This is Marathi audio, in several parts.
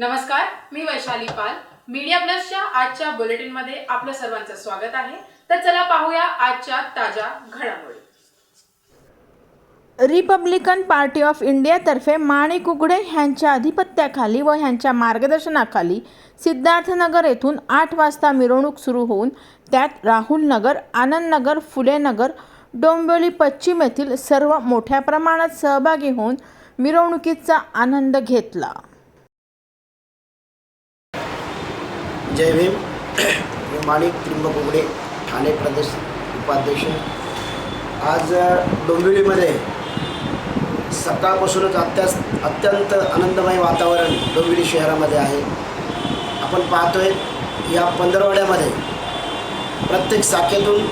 नमस्कार मी वैशाली पाल. मीडिया प्लसच्या आजच्या बुलेटिनमध्ये आपलं सर्वांचं स्वागत आहे. तर चला पाहूया आजच्या ताज्या घडामोडी. रिपब्लिकन पार्टी ऑफ इंडियातर्फे माणिक उघडे ह्यांच्या अधिपत्याखाली व ह्यांच्या मार्गदर्शनाखाली सिद्धार्थनगर येथून आठ वाजता मिरवणूक सुरू होऊन त्यात राहुल नगर आनंद नगर फुले नगर डोंबिवली पश्चिम येथील सर्व मोठ्या प्रमाणात सहभागी होऊन मिरवणुकीचा आनंद घेतला. जय भीम. मी माणिक त्रिंब उघडे ठाणे प्रदेश उपाध्यक्ष. आज डोंबिवलीमध्ये सकाळपासूनच अत्यास अत्यंत आनंदमय वातावरण डोंबिवली शहरामध्ये आहे. आपण पाहतोय या पंधरवाड्यामध्ये प्रत्येक शाखेतून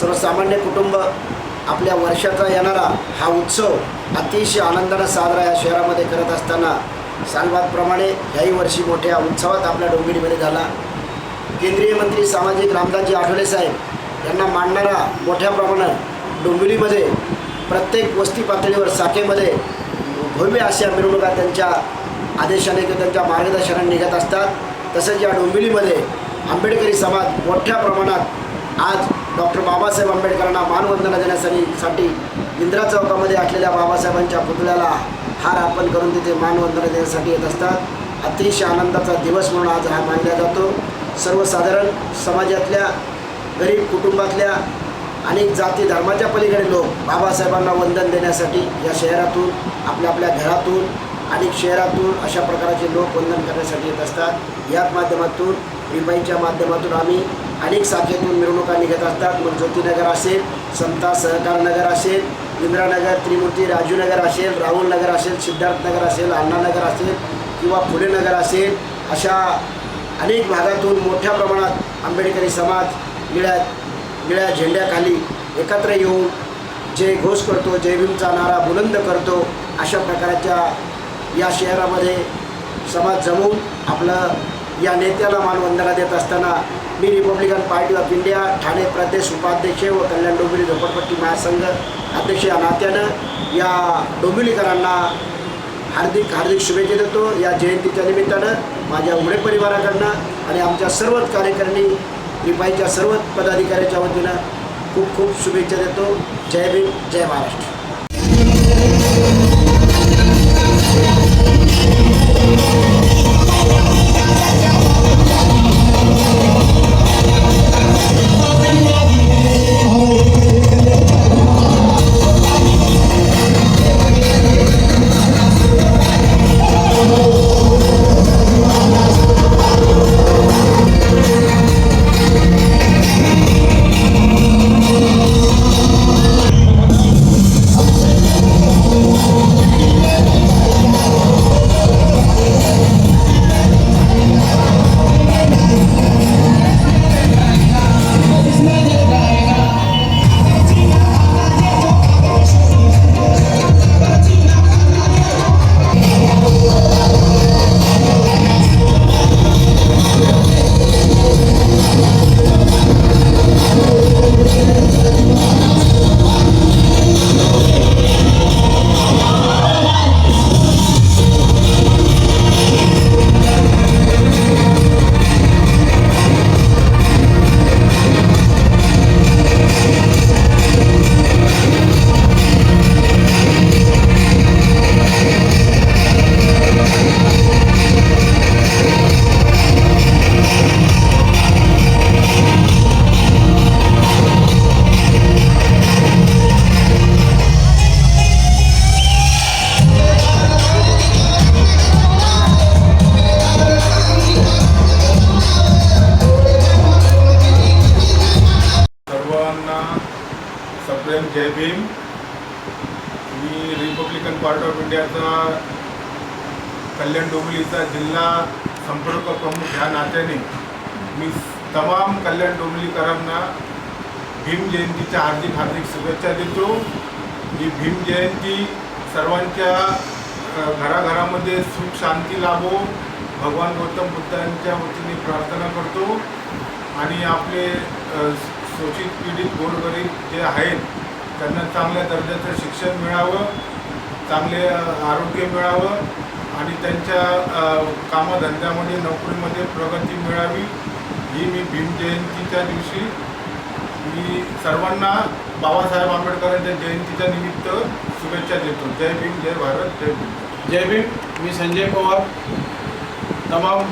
सर्वसामान्य कुटुंब आपल्या वर्षाचा येणारा हा उत्सव अतिशय आनंदानं साजरा या शहरामध्ये करत असताना सालबादप्रमाणे याही वर्षी मोठ्या उत्सवात आपल्या डोंबिवलीमध्ये झाला. केंद्रीय मंत्री सामाजिक रामदासजी आठवले साहेब यांना मांडणारा मोठ्या प्रमाणात डोंबिवलीमध्ये प्रत्येक वस्ती पातळीवर शाखेमध्ये भव्य अशा मिरवणुका त्यांच्या आदेशाने किंवा त्यांच्या मार्गदर्शनाने निघत असतात. तसंच या डोंबिवलीमध्ये आंबेडकरी समाज मोठ्या प्रमाणात आज डॉक्टर बाबासाहेब आंबेडकरांना मानवंदना देण्यासाठी साठी इंदिरा चौकामध्ये असलेल्या बाबासाहेबांच्या पुतळ्याला हार अर्पण करून तिथे मानवंदना देण्यासाठी येत असतात. अतिशय आनंदाचा दिवस म्हणून आज हा मानला जातो. सर्वसाधारण समाजातल्या गरीब कुटुंबातल्या अनेक जाती धर्माच्या पलीकडे लोक बाबासाहेबांना वंदन देण्यासाठी या शहरातून आपल्या आपल्या घरातून अनेक शहरातून अशा प्रकारचे लोक वंदन करण्यासाठी येत असतात. याच माध्यमातून रिबाईच्या माध्यमातून आम्ही अनेक शाखेतून मिरवणुका निघत असतात. मग ज्योतिनगर असेल संता सहकार नगर असेल इंद्रानगर त्रिमूर्ती राजूनगर असेल राहुल नगर असेल सिद्धार्थनगर असेल अण्णानगर असेल किंवा फुले नगर असेल अशा अनेक भागातून मोठ्या प्रमाणात आंबेडकरी समाज निळ्या निळ्या झेंड्याखाली एकत्र येऊन जे घोष करतो जय भीमचा नारा बुलंद करतो अशा प्रकारच्या या शहरामध्ये समाज जमवून आपलं या नेत्याला मानवंदना देत असताना मी Republican party of India Thane प्रदेश उपाध्यक्ष व कल्याण डोंबिवली झोपडपट्टी महासंघ अध्यक्ष या नात्यानं या डोंबिवलीकरांना हार्दिक हार्दिक शुभेच्छा देतो. या जयंतीच्या निमित्तानं माझ्या उघडे परिवाराकडनं आणि आमच्या सर्वच कार्यकारिणी रिपाईच्या सर्व पदाधिकाऱ्याच्या वतीनं खूप खूप शुभेच्छा देतो. जय भीम जय महाराष्ट्र. सप्रेम जय भीम. मी रिपब्लिकन पार्टी ऑफ इंडियाचा कल्याण डोंबिवलीचा जिल्हा संपर्क प्रमुख ह्या नात्याने मी तमाम कल्याण डोंबिवलीकरांना भीम जयंतीच्या हार्दिक हार्दिक शुभेच्छा देतो. ही भीम जयंती सर्वांच्या घराघरामध्ये सुख शांती लाभो. भगवान गौतम बुद्धांच्या वतीने प्रार्थना करतो. आणि आपले शोषित पीडित गोरगरीब जे आहेत त्यांना चांगल्या दर्जाचं शिक्षण मिळावं चांगले आरोग्य मिळावं आणि त्यांच्या कामधंद्यामध्ये नोकरीमध्ये प्रगती मिळावी ही मी भीम जयंतीच्या दिवशी मी सर्वांना बाबासाहेब आंबेडकरांच्या जयंतीच्या निमित्त शुभेच्छा देतो. जय भीम जय भारत जय भीम. जय भीम मी संजय पवार. तमाम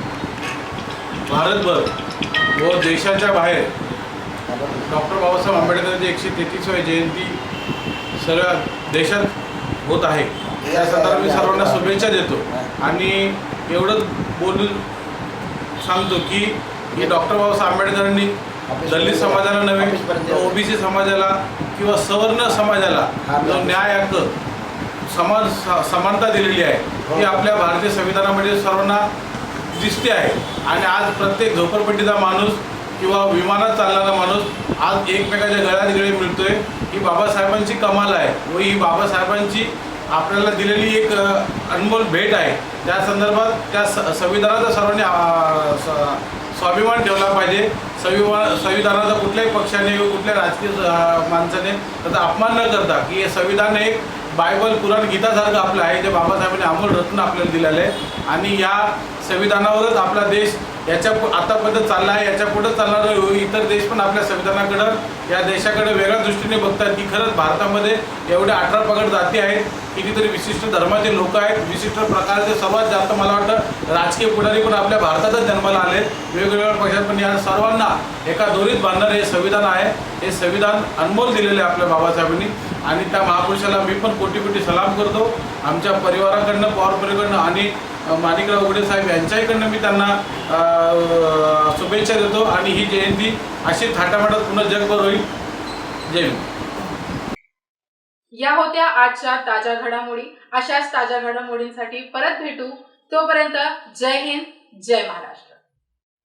भारतभर व देशाच्या बाहेर डॉक्टर बाबासाहेब आंबेडकरांची एकशे तेहतीसव्या जयंती सर्व देशात होत आहे. त्या संदर्भात मी सर्वांना शुभेच्छा देतो. आणि एवढंच बोलून सांगतो की हे डॉक्टर बाबासाहेब आंबेडकरांनी दलित समाजाला नव्हे ओबीसी समाजाला किंवा सवर्ण समाजाला जो न्याय हक्क समान स- समानता दिलेली आहे ही आपल्या भारतीय संविधानामध्ये सर्वांना दिसते आहे. आणि आज प्रत्येक झोपडपट्टीचा माणूस किंवा विमानात चालणारा माणूस आज एकमेकाच्या गळ्यात गळे मिळतोय. ही बाबासाहेबांची कमाल आहे व ही बाबासाहेबांची आपल्याला दिलेली एक अनमोल भेट आहे. त्या संदर्भात त्या स संविधानाचा सर्वांनी स- स्वाभिमान ठेवला पाहिजे. संविधान संविधानाचा कुठल्याही पक्षाने कुठल्या राजकीय माणसाने त्याचा अपमान न करता की हे संविधान एक बायबल पुराण गीतासारखं आपलं आहे. जे बाबासाहेबांनी अमोल रत्न आपल्याला दिलेलं आहे. आणि या संविधानावरच आपला देश याच्या आतापर्यंत चालला आहे याच्यापुढे चालणार हो, इतर देश पण आपल्या संविधानाकडं या देशाकडे वेगळ्या दृष्टीने बघतात की खरंच भारतामध्ये एवढ्या अठरा पगड जाती आहेत कितीतरी विशिष्ट धर्माचे लोक आहेत विशिष्ट प्रकारचे सर्वात जास्त मला वाटतं राजकीय पुढारी पण आपल्या भारतातच जन्माला आले वेगवेगळ्या पक्षात पण या सर्वांना एका दोरीत बांधणारे हे संविधान आहे. हे संविधान अनमोल दिलेले आहे आपल्या बाबासाहेबांनी. आणि त्या महापुरुषाला मी पण कोटी कोटी सलाम करतो. आमच्या परिवाराकडनं पॉवर आणि माणिकराव उघडे साहेब यांच्याहीकडनं मी त्यांना शुभेच्छा देतो आणि ही जयंती अशी थाटामाटात पुन्हा जगभर होईल. जय हिंद. या होत्या आजच्या ताज्या घडामोडी. अशाच ताज्या घडामोडींसाठी परत भेटू. तोपर्यंत जय हिंद जय महाराष्ट्र.